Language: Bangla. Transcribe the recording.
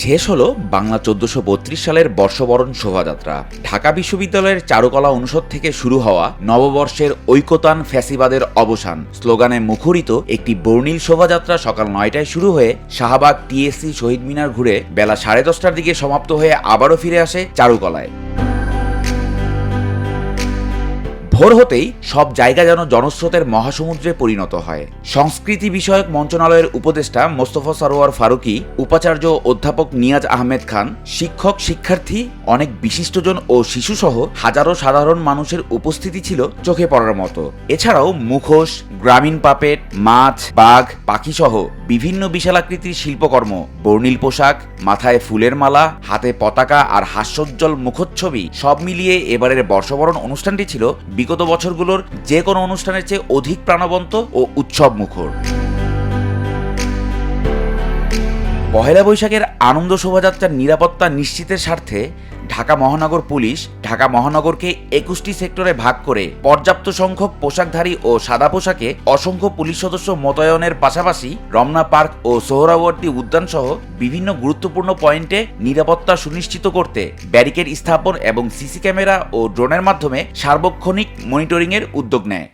শেষ হলো বাংলা চোদ্দশো সালের বর্ষবরণ শোভাযাত্রা। ঢাকা বিশ্ববিদ্যালয়ের চারুকলা অনুষদ থেকে শুরু হওয়া নববর্ষের ঐকতান ফ্যাসিবাদের অবসান স্লোগানে মুখরিত একটি বর্ণিল শোভাযাত্রা সকাল নয়টায় শুরু হয়ে শাহবাগ টিএসসি শহীদ মিনার ঘুরে বেলা সাড়ে দশটার দিকে সমাপ্ত হয়ে আবারও ফিরে আসে চারুকলায়। ভোর হতেই সব জায়গা যেন জনস্রোতের মহাসমুদ্রে পরিণত হয়। সংস্কৃতি বিষয়ক মন্ত্রণালয়ের উপদেষ্টা মোস্তফা সরোয়ার ফারুকি, উপাচার্য অধ্যাপক নিয়াজ আহমেদ খান, শিক্ষক, শিক্ষার্থী, অনেক বিশিষ্টজন ও শিশুসহ হাজারো সাধারণ মানুষের উপস্থিতি ছিল চোখে পড়ার মতো। এছাড়াও মুখোশ, গ্রামীণ পাপেট, মাছ, বাঘ, পাখিসহ বিভিন্ন বিশালাকৃতির শিল্পকর্ম, বর্ণিল পোশাক, মাথায় ফুলের মালা, হাতে পতাকা আর হাস্যোজ্জ্বল মুখোচ্ছবি সব মিলিয়ে এবারের বর্ষবরণ অনুষ্ঠানটি ছিল বিগত বছরগুলোর যে কোনো অনুষ্ঠানের চেয়ে অধিক প্রাণবন্ত ও উৎসব মুখর পহেলা বৈশাখের আনন্দ শোভাযাত্রার নিরাপত্তা নিশ্চিতের স্বার্থে ঢাকা মহানগর পুলিশ ঢাকা মহানগরকে একুশটি সেক্টরে ভাগ করে পর্যাপ্ত সংখ্যক পোশাকধারী ও সাদা পোশাকে অসংখ্য পুলিশ সদস্য মোতায়েনের পাশাপাশি রমনা পার্ক ও সোহরাওয়ার্দী উদ্যান সহ বিভিন্ন গুরুত্বপূর্ণ পয়েন্টে নিরাপত্তা সুনিশ্চিত করতে ব্যারিকেড স্থাপন এবং সিসি ক্যামেরা ও ড্রোনের মাধ্যমে সার্বক্ষণিক মনিটরিংয়ের উদ্যোগ নেয়।